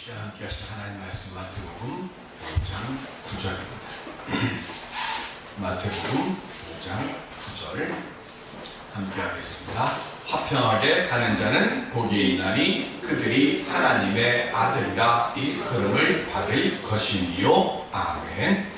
시간 함께 하신 하나님 말씀 마태복음 5장 9절입니다. 마태복음 5장 9절 함께 하겠습니다. 화평하게 가는 자는 복이 있나니 그들이 하나님의 아들이라 일컬음을 받을 것이니요. 아멘.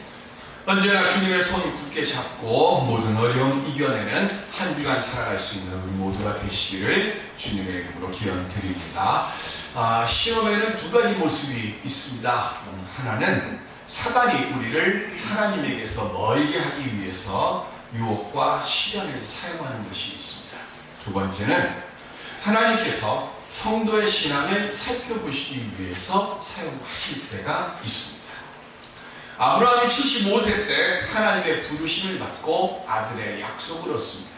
언제나 주님의 손 굳게 잡고 모든 어려움 이겨내는 한 주간 살아갈 수 있는 우리 모두가 되시기를 주님의 이름으로 기원 드립니다. 아, 시험에는 두 가지 모습이 있습니다. 음, 하나는 사단이 우리를 하나님에게서 멀게 하기 위해서 유혹과 시련을 사용하는 것이 있습니다. 두 번째는 하나님께서 성도의 신앙을 살펴보시기 위해서 사용하실 때가 있습니다. 아브라함이 75세 때 하나님의 부르심을 받고 아들의 약속을 얻습니다.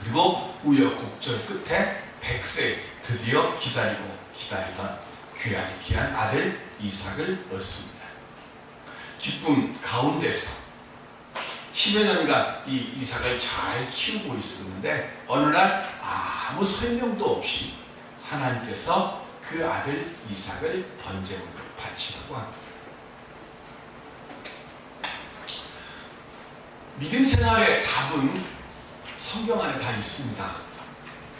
그리고 우여곡절 끝에 100세 드디어 기다리고 기다리던 귀하디 귀한 아들 이삭을 얻습니다. 기쁨 가운데서 10여 년간 이 이삭을 잘 키우고 있었는데 어느 날 아무 설명도 없이 하나님께서 그 아들 이삭을 번제물로 바치라고 합니다. 믿음 생활의 답은 성경 안에 다 있습니다.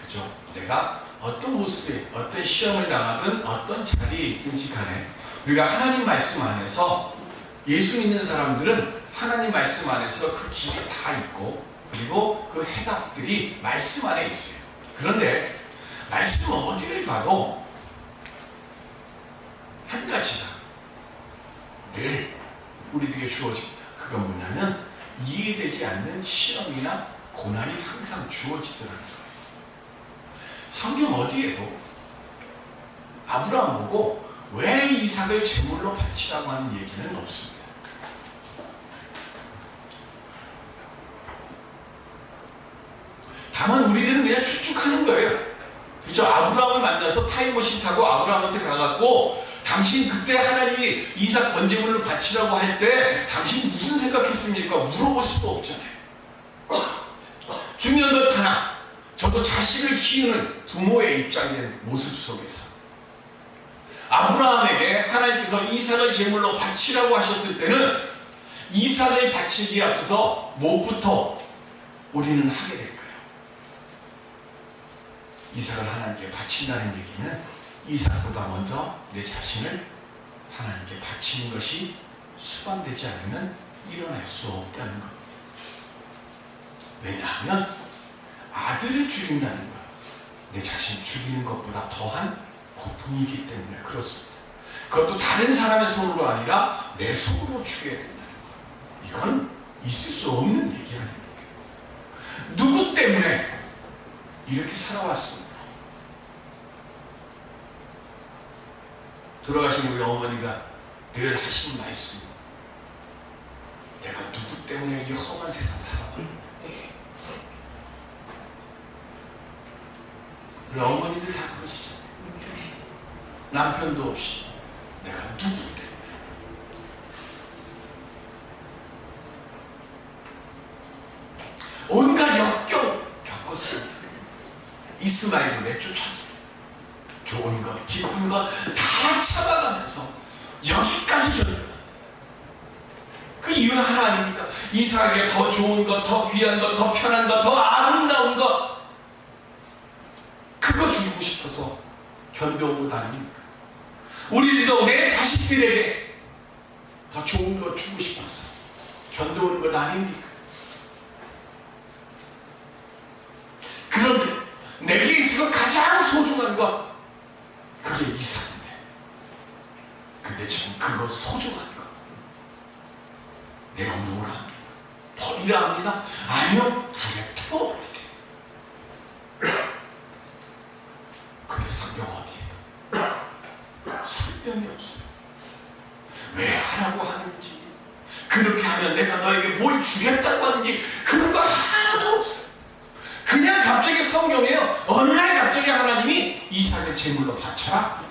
그죠? 내가 어떤 모습에, 어떤 시험을 당하든 어떤 자리에 있든지 간에 우리가 하나님 말씀 안에서 예수 믿는 사람들은 하나님 말씀 안에서 그 길이 다 있고 그리고 그 해답들이 말씀 안에 있어요. 그런데 말씀 어디를 봐도 한 가지가 늘 우리에게 주어집니다. 그건 뭐냐면 이해되지 않는 시험이나 고난이 항상 주어지더라는 거예요. 성경 어디에도 아브라함 보고 왜 이삭을 제물로 바치라고 하는 얘기는 없습니다. 다만 우리들은 그냥 추측하는 거예요. 그죠? 아브라함을 만나서 타임머신 타고 아브라함한테 가갖고 당신 그때 하나님이 이삭 번제물로 바치라고 할 때 당신 무슨 생각했습니까? 물어볼 수도 없잖아요. 중요한 것 하나. 저도 자식을 키우는 부모의 입장된 모습 속에서 아브라함에게 하나님께서 이삭을 제물로 바치라고 하셨을 때는 이삭을 바치기에 앞서서 무엇부터 우리는 하게 될 거예요. 이삭을 하나님께 바친다는 얘기는 이삭보다 먼저 내 자신을 하나님께 바치는 것이 수반되지 않으면 일어날 수 없다는 겁니다. 왜냐하면 아들을 죽인다는 것, 내 자신 죽이는 것보다 더한 고통이기 때문에 그렇습니다. 그것도 다른 사람의 손으로 아니라 내 손으로 죽여야 된다는 것. 이건 있을 수 없는 얘기 아닙니까? 누구 때문에 이렇게 살아왔습니까? 돌아가신 우리 어머니가 늘 하신 말씀. 내가 누구 때문에 이 험한 세상 살아왔는데. 우리 어머니들 다 그러시죠. 남편도 없이 내가 누구 때문에. 온갖 역경 겪었습니다. 이스마엘을 내쫓았어요. 좋은 것, 기쁜 것다 참아가면서 여기까지 견뎌. 그 이유는 하나 아닙니까? 이삭에게 더 좋은 것, 더 귀한 것, 더 편한 것, 더 아름다운 것. 그거 주고 싶어서 견뎌온 것 아닙니까? 우리도 내 자식들에게 더 좋은 것 주고 싶어서 견뎌오는 것 아닙니까? 그런데 내게 있어서 가장 소중한 것 그게 이삭인데. 근데 지금 그거 소중한 거. 내가 뭐라 합니다? 버리라 합니다? 아니요 불에 태워버리래 근데 성경 어디에도 설명이 없어요. 왜 하라고 하는지. 그렇게 하면 내가 너에게 뭘 주겠다고 하는지 그런 거 하나도 없어요. 그냥 갑자기 성경에요. 어느 날 갑자기 하나님이 이삭을 제물로 바쳐라.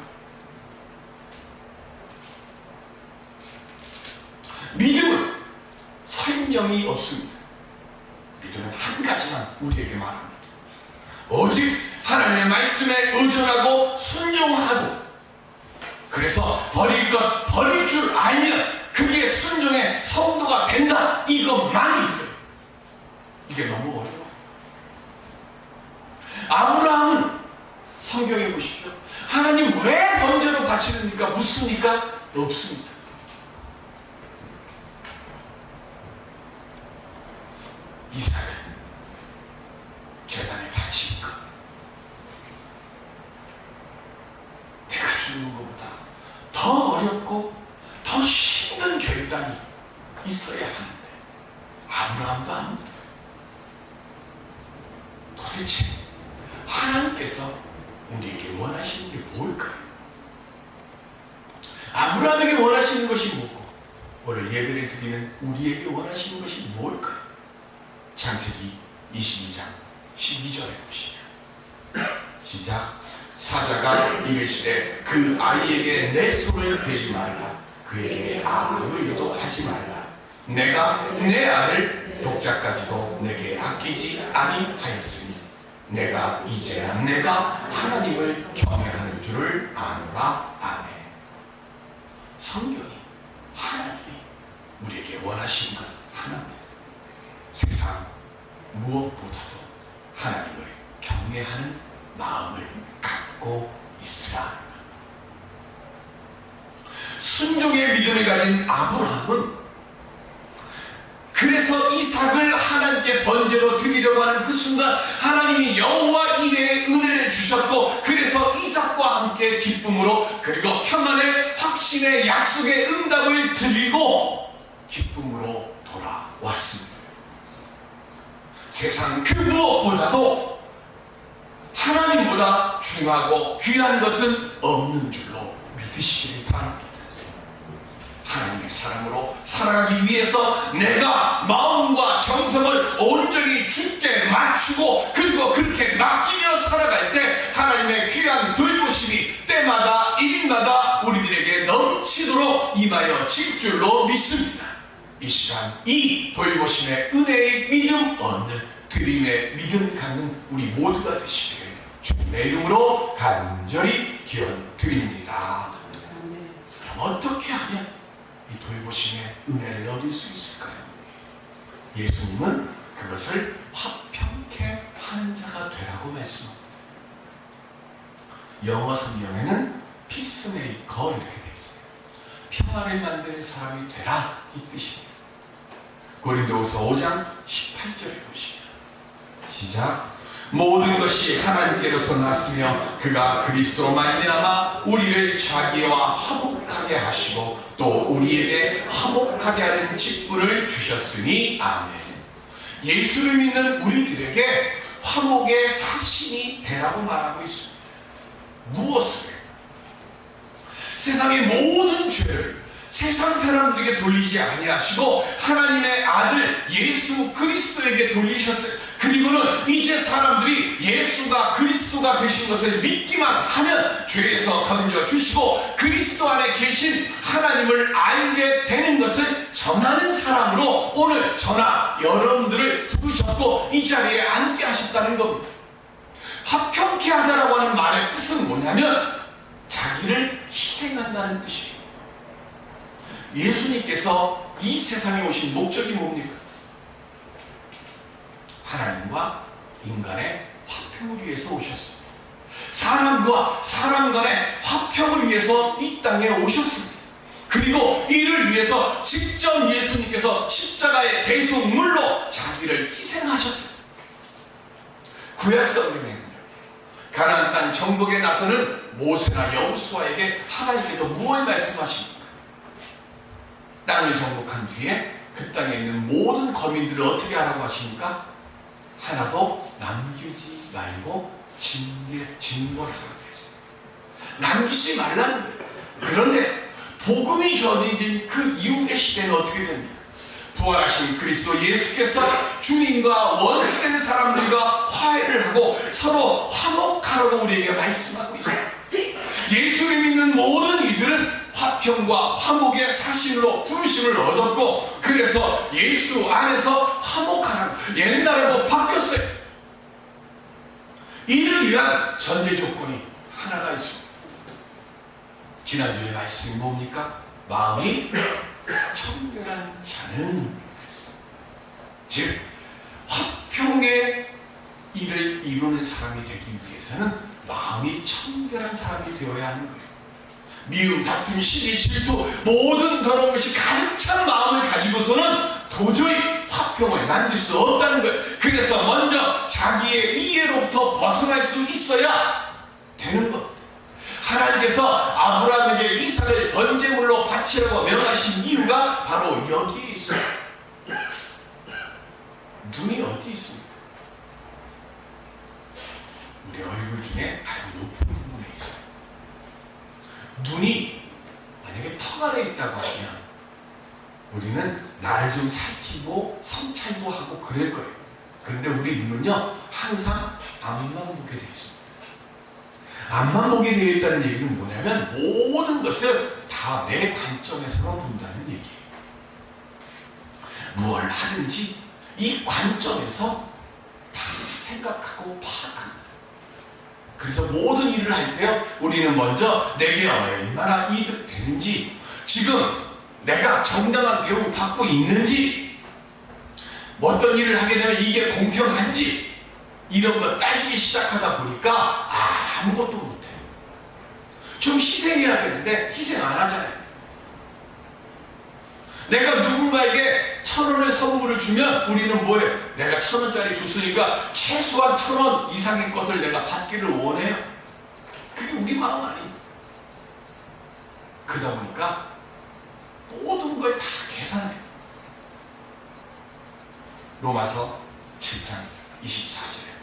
믿음은 설명이 없습니다. 믿음은 한 가지만 우리에게 말합니다. 오직 하나님의 말씀에 의존하고 순종하고 그래서 버릴 것 버릴 줄 알면 그게 순종의 성도가 된다. 이것만 있어요. 이게 너무 어려워. 아브라함은 성경에 보십시오. 하나님 왜 번제로 바치는니까 묻습니까? 없습니다. 이삭은 재단에 바치니까 내가 주는 것보다 더 어렵고 더 힘든 결단이 있어야 하는데 아브라함도 안 믿어요. 도대체 하나님께서 우리에게 원하시는 게 뭘까요? 아브라함에게 원하시는 것이 뭐고 오늘 예배를 드리는 우리에게 원하시는 것이 뭘까요? 창세기 22장 12절에 보시면 시작 사자가 이르시되 그 아이에게 내 손을 대지 말라 그에게 아무 일도 하지 말라 내가 내 아들 독자까지도 내게 아끼지 아니하였으니 내가 이제야 하나님을 경외하는 줄을 아노라 아멘. 성경이 하나님이 우리에게 원하시는 것 하나입니다. 세상 무엇보다도 하나님을 경외하는 마음을 갖고 있으라. 순종의 믿음을 가진 아브라함은 그래서 이삭을 하나님께 번제로 드리려고 하는 그 순간 하나님이 여호와 이레의 은혜를 주셨고 그래서 이삭과 함께 기쁨으로 그리고 평안의 확신의 약속의 응답을 드리고 기쁨으로 돌아왔습니다. 세상 그 무엇보다도 하나님보다 중하고 귀한 것은 없는 줄로 믿으시길 바랍니다. 하나님의 사랑으로 살아가기 위해서 내가 마음과 정성을 온전히 주께 맞추고 그리고 그렇게 맡기며 살아갈 때 하나님의 귀한 돌보심이 때마다 일마다 우리들에게 넘치도록 임 하여 질 줄로 믿습니다. 이 시간 이 돌보심의 은혜의 믿음 얻는 드림의 믿음 갖는 우리 모두가 되시기를 주님의 이름으로 간절히 기원 드립니다. 그럼 어떻게 하면 이 돌보심의 은혜를 얻을 수 있을까요? 예수님은 그것을 화평케 하는 자가 되라고 말씀합니다. 영어 성경에는 피스메이커 이렇게. 평화를 만드는 사람이 되라 이 뜻입니다. 고린도후서 5장 18절에 보시면 시작 모든 것이 하나님께로서 났으며 그가 그리스도로 말미암아 우리를 자기와 화목하게 하시고 또 우리에게 화목하게 하는 직분을 주셨으니 아멘. 예수를 믿는 우리들에게 화목의 사신이 되라고 말하고 있습니다. 무엇을? 세상의 모든 죄를 세상 사람들에게 돌리지 아니하시고 하나님의 아들 예수 그리스도에게 돌리셨어요. 그리고는 이제 사람들이 예수가 그리스도가 되신 것을 믿기만 하면 죄에서 건져 주시고 그리스도 안에 계신 하나님을 알게 되는 것을 전하는 사람으로 오늘 저나 여러분들을 부르셨고 이 자리에 앉게 하셨다는 겁니다. 화평케 하다라고 하는 말의 뜻은 뭐냐면 자기를 희생한다는 뜻이에요. 예수님께서 이 세상에 오신 목적이 뭡니까? 하나님과 인간의 화평을 위해서 오셨습니다. 사람과 사람 간의 화평을 위해서 이 땅에 오셨습니다. 그리고 이를 위해서 직접 예수님께서 십자가의 대속물로 자기를 희생하셨습니다. 구약 성경에는요. 가나안 땅 정복에 나서는 모세나 여호수아에게 하나님께서 무엇을 말씀하십니까? 땅을 정복한 뒤에 그 땅에 있는 모든 거민들을 어떻게 하라고 하십니까? 하나도 남기지 말고 진리, 진거하라고 했어요. 남기지 말라는 거예요. 그런데 복음이 전해진 그 이후의 시대는 어떻게 됩니까? 부활하신 그리스도 예수께서 주님과 원수된 사람들과 화해를 하고 서로 화목하라고 우리에게 말씀하고 있어요. 예수를 믿는 모든 이들은 화평과 화목의 사실로 부르심을 얻었고 그래서 예수 안에서 화목하라고 옛날하고 바뀌었어요. 이를 위한 전제 조건이 하나가 있습니다. 지난주에 말씀이 뭡니까? 마음이 청결한 자는. 즉 화평의 일을 이루는 사람이 되기 위해서는 마음이 청결한 사람이 되어야 하는 거예요. 미움, 다툼, 시기, 질투 모든 더러운 것이 가득 찬 마음을 가지고서는 도저히 화평을 만들 수 없다는 거예요. 그래서 먼저 자기의 이해로부터 벗어날 수 있어야 되는 것. 하나님께서 아브라함에게 이삭을 번제물로 바치라고 명하신 이유가 바로 여기에 있어요. 눈이 어디 있습니까? 우리 얼굴 중에 가장 높은 부분에 있어요. 눈이 만약에 턱 아래 있다고 하면 우리는 나를 좀 살피고 성찰도 하고 그럴 거예요. 그런데 우리 눈은요 항상 앞만 보게 되어 있습니다. 앞만 보게 되어 있다는 얘기는 뭐냐면 모든 것을 다 내 관점에서만 본다는 얘기예요. 무엇 하든지 이 관점에서 다 생각하고 파악합니다. 그래서 모든 일을 할때 우리는 먼저 내게 얼마나 이득 되는지 지금 내가 정당한 대우 받고 있는지 어떤 일을 하게 되면 이게 공평한지 이런 거 따지기 시작하다 보니까 아무것도 못해요. 좀 희생해야 되는데 희생 안 하잖아요. 내가 누군가에게 천 원의 선물을 주면 우리는 뭐예요? 내가 천 원짜리 줬으니까 최소한 천 원 이상의 것을 내가 받기를 원해요. 그게 우리 마음 아니에요. 그러다 보니까 모든 걸 다 계산해요. 로마서 7장 24절에 보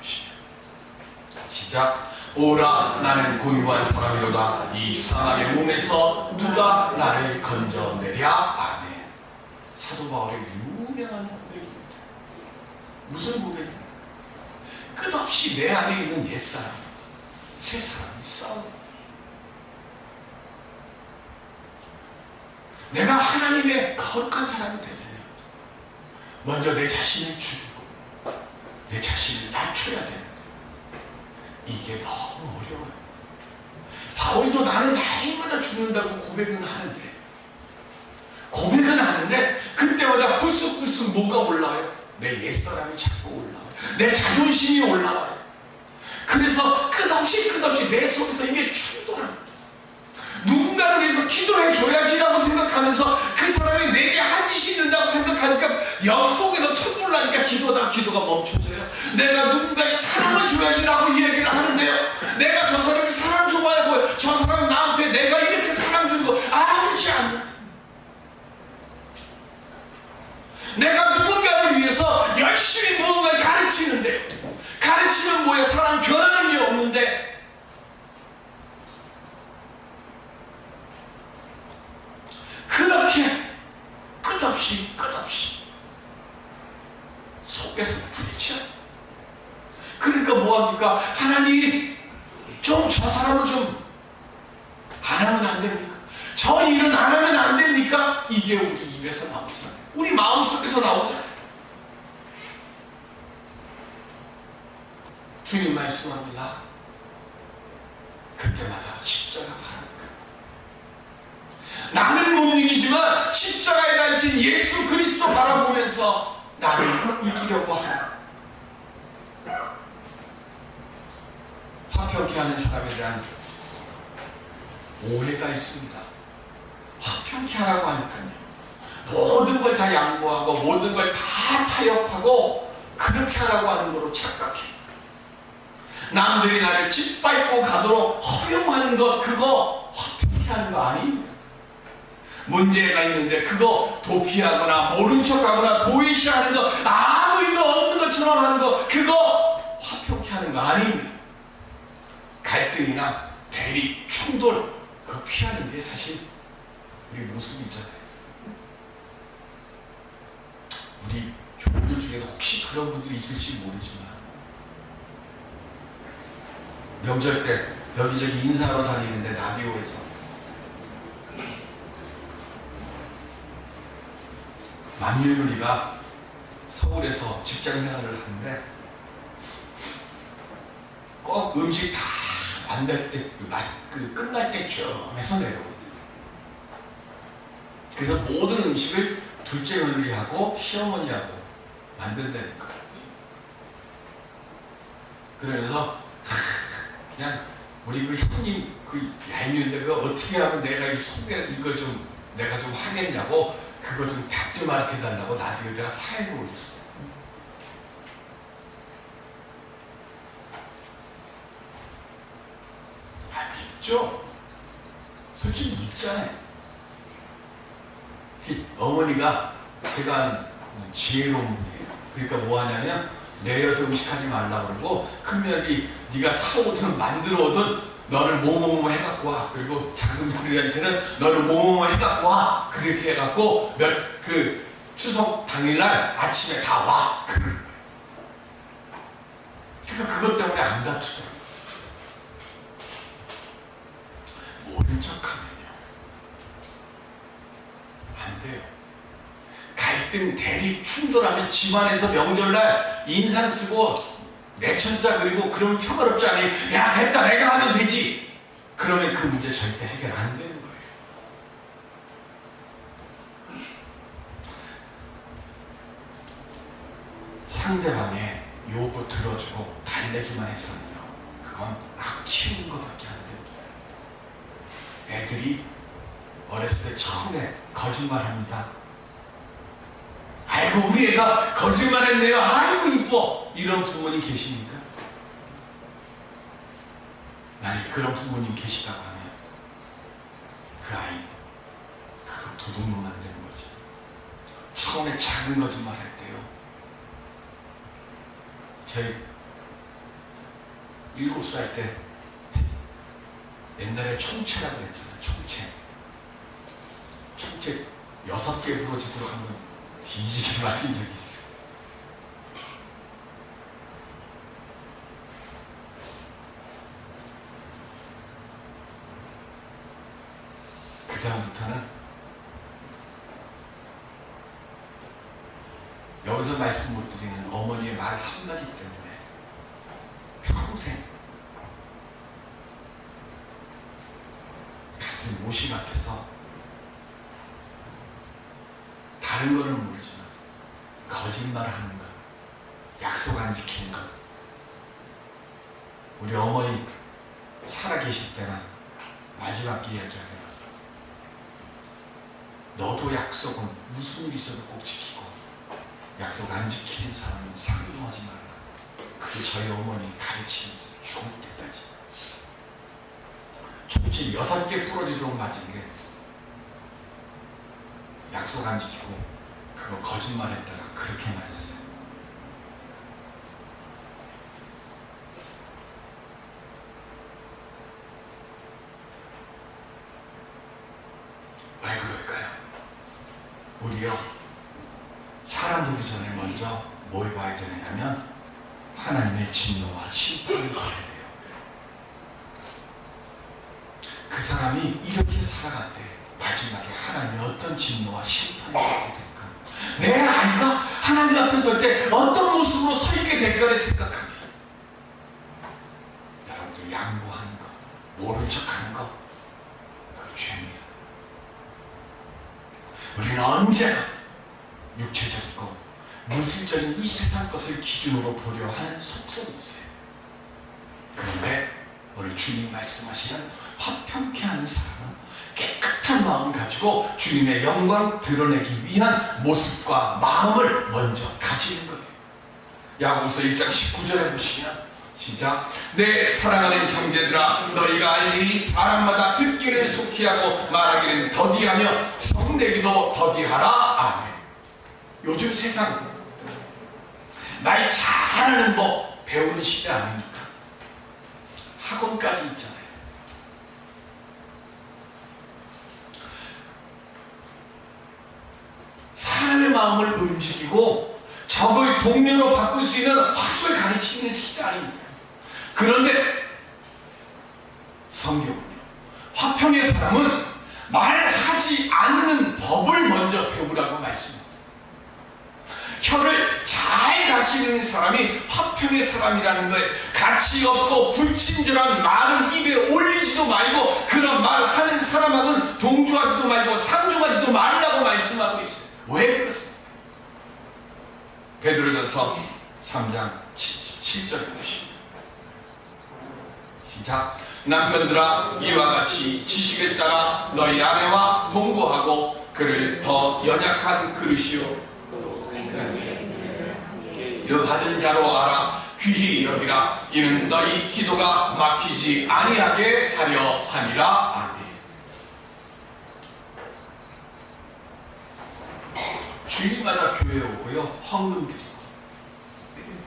시작. 오라 나는 곤고한 사람이로다. 이 상하의 몸에서 누가 나를 건져내랴? 아멘. 사도 바울의 유명한 고백입니다. 무슨 고백입니까? 끝없이 내 안에 있는 옛사람 새 사람이 싸우고 내가 하나님의 거룩한 사람이 되려면 먼저 내 자신을 죽이고 내 자신을 낮춰야 되는데 이게 너무 어려워요. 바울도 나는 날마다 죽는다고 고백은 하는데 고백은 하는데 그때마다 불쑥불쑥 뭐가 올라와요? 내 옛사람이 자꾸 올라와요. 내 자존심이 올라와요. 그래서 끝없이 끝없이 내 속에서 이게 충돌합니다. 누군가를 위해서 기도해 줘야지라고 생각하면서 그 사람이 내게 한 짓이 있는다고 생각하니까 영 속에서 천불 나니까 기도다 기도가 멈춰져요. 내가 누군가에게 사랑을 줘야지라고 얘기를 하는데요. 내가 저 사람이 사랑 줘봐야 뭐예요. 저 사람 나한테 내가 이렇게 사랑 주는 거 알아주지 않는다. 내가 누군가를 위해서 열심히 무언가를 가르치는데 가르치면 뭐예요? 사람 변하는 게 없는데 그렇게 끝없이 끝없이 속에서 부딪혀. 그러니까 뭐합니까? 하나님 좀 저 사람을 좀 안 하면 안 됩니까? 저 일은 안 하면 안 됩니까? 이게 우리 입에서 나오잖아요. 우리 마음 속에서 나오잖아요. 주님 말씀합니다. 그때마다 십자가 바랍니다. 나는 못 이기지만 십자가에 달린 예수 그리스도 바라보면서 나를 이기려고 하라. 화평케 하는 사람에 대한 오해가 있습니다. 화평케 하라고 하니까요. 모든 걸 다 양보하고 모든 걸 다 타협하고 그렇게 하라고 하는 거로 착각해. 남들이 나를 짓밟고 가도록 허용하는 것 그거 화평케 하는 거 아닙니다. 문제가 있는데 그거 도피하거나 모른 척하거나 도외시하는 거 아무 일도 없는 것처럼 하는 거 그거 화평케 하는 거 아닙니다. 갈등이나 대립, 충돌 그거 피하는 게 사실 우리 모습이잖아요. 우리 교우들 중에도 혹시 그런 분들이 있을지 모르지만 명절 때 여기저기 인사하러 다니는데 라디오에서 만유누리가 서울에서 직장 생활을 하는데 꼭 음식 다 만들 때, 그 맛- 그 끝날 때쯤 해서 내려오는데 그래서 모든 음식을 둘째 며느리하고 시어머니하고 만든다니까. 그러면서 그냥 우리 그 형님 그 얄미운데 그 어떻게 하면 내가 이 속에 이거 좀 내가 좀 하겠냐고 그거 좀 답좀 가르쳐 달라고 나한테 내가 사연을 올렸어. 아 밉죠? 솔직히 밉잖아요. 이 어머니가 제가 아는 지혜로운 분이에요. 그러니까 뭐 하냐면 내려서 음식하지 말라 그러고 큰 며느리 네가 사오든 만들어 오든 너는 뭐뭐뭐 해갖고 와. 그리고 작은 며느리한테는 너는 뭐뭐뭐 해갖고 와. 그렇게 해갖고 몇 그 추석 당일날 아침에 다 와. 그러는 거예요. 그러니까 그것 때문에 안 다투더라고요. 모른 척하면요. 안 돼요. 갈등, 대립, 충돌하면 집안에서 명절날 인상 쓰고 내 천자 그리고 그러면 평화롭지 않아요. 야, 됐다. 내가 하면 되지. 그러면 그 문제 절대 해결 안 되는 거예요. 상대방의 요구 들어주고 달래기만 했었네요. 그건 악 키우는 것밖에 안 됩니다. 애들이 어렸을 때 처음에 거짓말합니다. 아이고 우리 애가 거짓말했네요. 아이고 이뻐. 이런 부모님 계십니까? 만약 그런 부모님 계시다고 하면 그 아이 그 도둑놈 만드는 거지. 처음에 작은 거짓말 했대요. 저희 일곱 살 때 옛날에 총채라고 했잖아요. 총채. 총채 여섯 개 부러지도록 한번 뒤지게 맞은 적이 있어. 그 다음부터는 여기서 말씀 못 드리는 어머니의 말 한마디 때문에 평생 가슴 못이 막혀서 다른 거는 모르지만 거짓말 하는 것, 약속 안 지키는 것. 우리 어머니 살아계실 때나 마지막 기회잖아요. 너도 약속은 무슨 일 있어도 꼭 지키고 약속 안 지키는 사람은 상종하지 말라. 그게 저희 어머니 가르치면서 죽을 때까지. 총치 여섯 개 부러지도록 맞은 게 약속 안 지키고 그거 거짓말했다가 그렇게 말했어요. 왜 그럴까요? 우리요 사람 보기 전에 먼저 뭘 봐야 되느냐면 하나님의 진노와 심판을 봐야 돼요. 그 사람이 이렇게 살아갈 때 마지막에 하나님의 어떤 진노와 심판을 받게 될까? 내 아이가 하나님 앞에 설 때 어떤 모습으로 서 있게 될까를 생각하면 여러분들 양보하는 거, 모른 척하는 거, 그 죄입니다. 우리는 언제나 육체적이고 물질적인 이 세상 것을 기준으로 보려 하는 속성이 있어요. 그런데 오늘 주님 말씀하시는 화평케 하는 사람은 깨끗한 마음 가지고 주님의 영광 드러내기 위한 모습과 마음을 먼저 가지는 거예요. 야고보서 1장 19절에 보시면 시작 내 사랑하는 형제들아 너희가 알리니 사람마다 듣기를 속히 하고 말하기는 더디하며 성내기도 더디하라 아멘 요즘 세상 말 잘하는 법 배우는 시대 아닙니까? 학원까지 있잖아요. 사람의 마음을 움직이고 적을 동료로 바꿀 수 있는 화술 가르치는 시대 아닙니까? 그런데 성경은요. 화평의 사람은 말하지 않는 법을 먼저 배우라고 말씀합니다. 혀를 잘 다스리는 사람이 화평의 사람이라는 거에 가치 없고 불친절한 말은 입에 올리지도 말고 그런 말을 하는 사람하고는 동조하지도 말고 상종 사용하지도 말라고 말씀하고 있어요. 왜 그렇습니까? 베드로전서 3장 77절 보십니다. 시작. 남편들아 이와 같이 지식에 따라 너희 아내와 동거하고 그를 더 연약한 그릇이요 여 받은 자로 알아 귀히 여기라 이는 너희 기도가 막히지 아니하게 하려 함이라 아멘. 주일마다 교회 오고요 헌금 드리고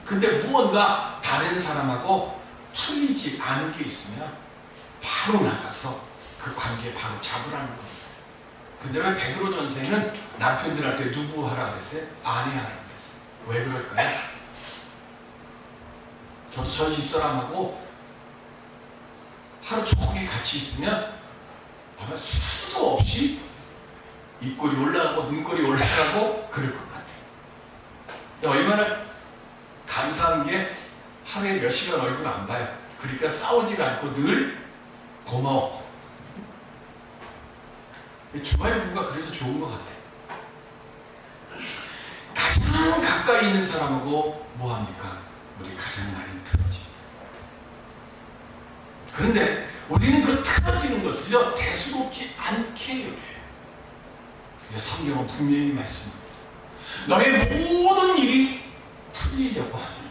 근데 무언가 다른 사람하고 풀리지 않은 게 있으면 바로 나가서 그 관계 바로 잡으라는 겁니다. 근데 왜 베드로 전서에는 남편들한테 누구 하라 그랬어요? 아내 하라 그랬어요. 왜 그럴까요? 저도 저 집사람하고 하루 종일 같이 있으면 아마 수도 없이 입꼬리 올라가고 눈꼬리 올라가고 그럴 것 같아요. 얼마나 감사한 게 하루에 몇 시간 얼굴 안 봐요. 그러니까 싸우지 않고 늘 고마워. 주말 부부가 그래서 좋은 것 같아요. 가장 가까이 있는 사람하고 뭐 합니까? 우리 가장 많이 틀어집니다. 그런데 우리는 그 틀어지는 것을요 대수롭지 않게 여겨요. 그래서 성경은 분명히 말씀합니다. 너의 모든 일이 풀리려고 하면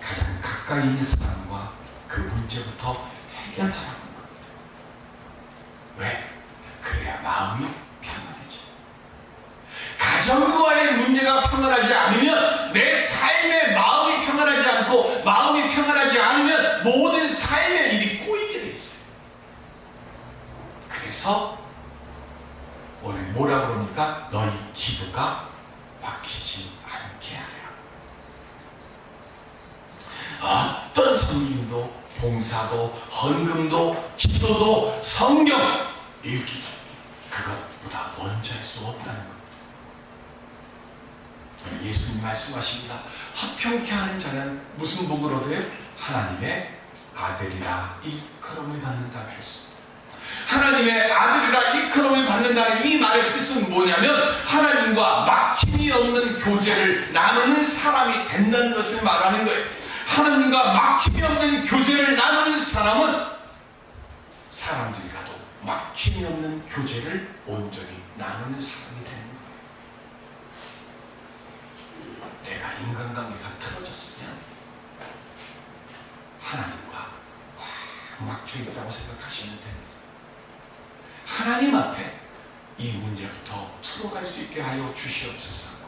가장 가까이 있는 사람과 그 문제부터 해결하라는 겁니다. 왜? 그래야 마음이 평안해져. 가정과의 문제가 평안하지 않으면 내 삶의 마음이 평안하지 않고 마음이 평안하지 않으면 모든 삶의 일이 꼬이게 돼 있어요. 그래서 오늘 뭐라 그럽니까? 너희 기도가 막히지 않게 하라. 어떤 섬김도 봉사도 헌금도 기도도 성경 읽기 그것보다 먼저 할 수 없다는 겁니다. 예수님 말씀하십니다. 화평케 하는 자는 무슨 복을 얻어요? 하나님의 아들이라 일컬음을 받는다 말씀. 하나님의 아들이라 일컬음을 받는다는 이 말의 뜻은 뭐냐면 하나님과 막힘이 없는 교제를 나누는 사람이 된다는 것을 말하는 거예요. 하나님과 막힘이 없는 교제를 나누는 사람은 사람들과도 막힘이 없는 교제를 온전히 나누는 사람이 되는 거예요. 내가 인간관계가 틀어졌으면 하나님과 꽉 막혀 있다고 생각하시면 됩니다. 하나님 앞에 이 문제부터 풀어갈 수 있게 하여 주시옵소서.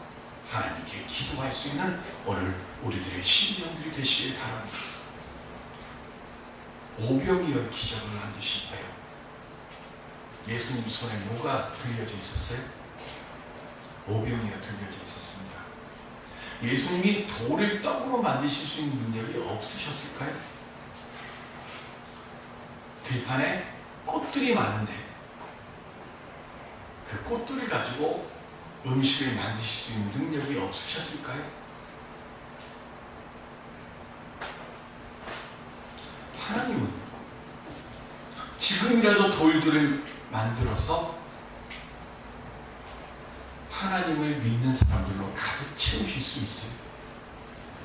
하나님께 기도할 수 있는 오늘 우리들의 신령들이 되시길 바랍니다. 오병이어 기적을 만드실 때요. 예수님 손에 뭐가 들려져 있었어요? 오병이어 들려져 있었습니다. 예수님이 돌을 떡으로 만드실 수 있는 능력이 없으셨을까요? 들판에 꽃들이 많은데 그 꽃들을 가지고 음식을 만드실 수 있는 능력이 없으셨을까요? 하나님은 지금이라도 돌들을 만들어서 하나님을 믿는 사람들로 가득 채우실 수 있어요.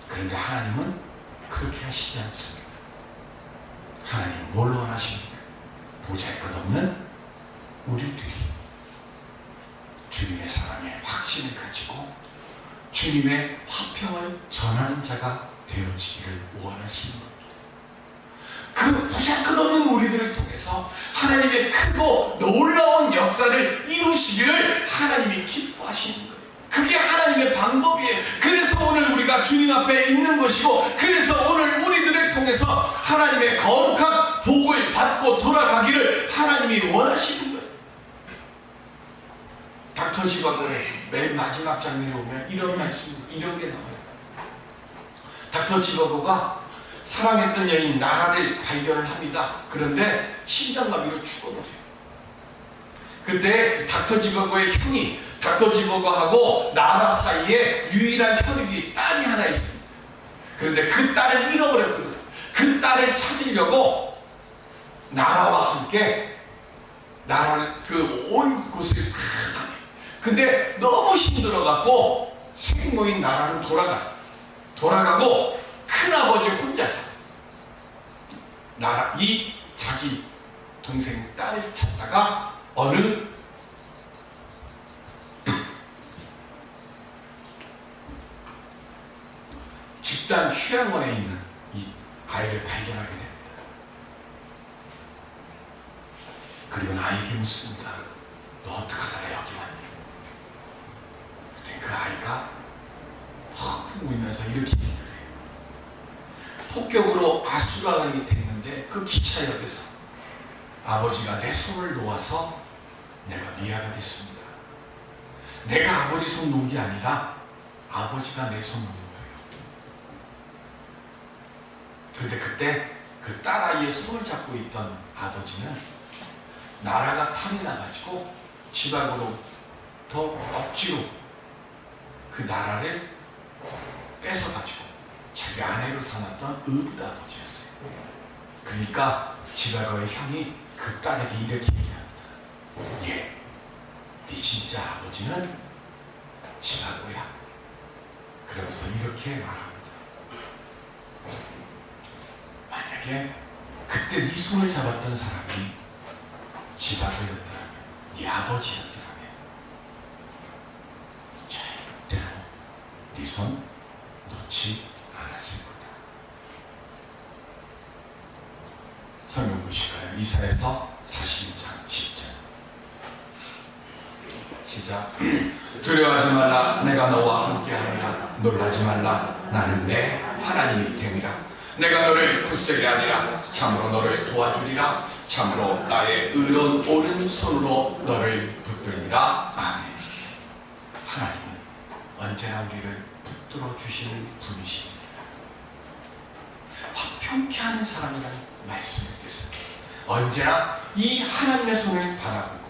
그런데 하나님은 그렇게 하시지 않습니다. 하나님 뭘 원하십니까? 보잘 것 없는 우리들이 주님의 사랑에 확신을 가지고 주님의 화평을 전하는 자가 되어지기를 원하시는 겁니다. 그 보잘것없는 우리들을 통해서 하나님의 크고 놀라운 역사를 이루시기를 하나님이 기뻐하시는 거예요. 그게 하나님의 방법이에요. 그래서 오늘 우리가 주님 앞에 있는 것이고, 그래서 오늘 우리들을 통해서 하나님의 거룩한 복을 받고 돌아가기를 하나님이 원하시는 거예요. 닥터 지바고의 맨 마지막 장면에 보면 이런 말씀, 이런 게 나와요. 닥터 지바고가 사랑했던 여인 나라를 발견을 합니다. 그런데 심장마비로 죽어버려요. 그때 닥터 지버거의 형이 닥터 지버거하고 나라 사이에 유일한 혈육이 딸이 하나 있습니다. 그런데 그 딸을 잃어버렸거든요. 그 딸을 찾으려고 나라와 함께 나라를 그온 곳을 다. 근데 너무 힘들어갖고 생모인 나라는 돌아가. 돌아가고 큰아버지 혼자서 나라 이 자기 동생 딸을 찾다가 어느 집단 휴양원에 있는 이 아이를 발견하게 됩니다. 그리고 나에게 묻습니다. 너 어떡하다가 여기 왔니? 그 아이가 펑 울면서 이렇게. 폭격으로 아수라장이 됐는데 그 기차역에서 아버지가 내 손을 놓아서 내가 미아가 됐습니다. 내가 아버지 손 놓은 게 아니라 아버지가 내 손 놓은 거예요. 근데 그때 그 딸아이의 손을 잡고 있던 아버지는 나라가 탐이 나가지고 지방으로 더 억지로 그 나라를 뺏어가지고 자기 아내로 삼았던 의붓 아버지였어요. 그러니까 지바고의 형이 그 딸에게 이렇게 얘기합니다. 예, 네 진짜 아버지는 지바고야. 그러면서 이렇게 말합니다. 만약에 그때 네 손을 잡았던 사람이 지바고였더라면, 네 아버지였더라면 절대로 네손 놓지 않았을 거다. 설명 보실까요? 이사에서 42장 10절 시작. 두려워하지 말라. 내가 너와 함께하리라. 놀라지 말라. 나는 내 하나님이 됨이라. 내가 너를 굳세게 하리라. 참으로 너를 도와주리라. 참으로 나의 의로운 오른손으로 너를 붙들리라. 아멘. 하나님은 언제나 우리를 붙들어 주시는 분이십니다 화평케 하는 사람이라는 말씀을 듣습니다. 언제나 이 하나님의 손을 바라보고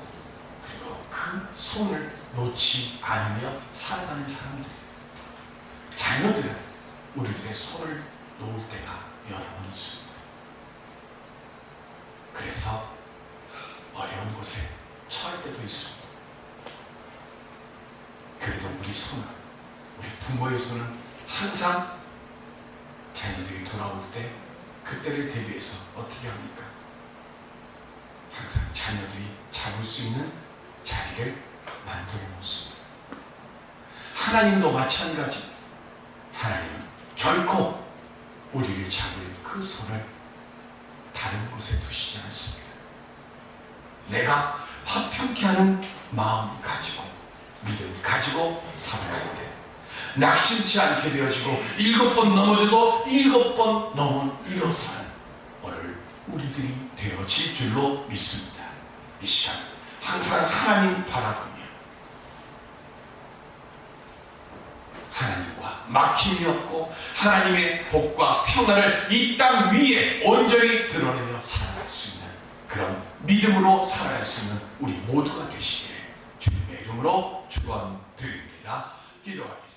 그리고 그 손을 놓지 않으며 살아가는 사람들 자녀들은 우리들의 손을 놓을 때가 여러 번 있습니다. 그래서 어려운 곳에 처할 때도 있습니다. 그래도 우리 손은 우리 부모의 손은 항상 자녀들이 돌아올 때 그때를 대비해서 어떻게 합니까? 항상 자녀들이 잡을 수 있는 자리를 만들어 놓습니다. 하나님도 마찬가지. 하나님은 결코 우리를 잡을 그 손을 다른 곳에 두시지 않습니다. 내가 화평케 하는 마음 가지고 믿음 가지고 살아갈 때 낙심치 않게 되어지고 일곱 번 넘어져도 일곱 번 넘어 일어서는 오늘 우리들이 되어질 줄로 믿습니다. 이 시간 항상 하나님 바라보며 하나님과 막힘이 없고 하나님의 복과 평안을 이땅 위에 온전히 드러내며 살아갈 수 있는 그런 믿음으로 살아갈 수 있는 우리 모두가 되시기를 주님의 이름으로 축원드립니다. 기도하겠습니다.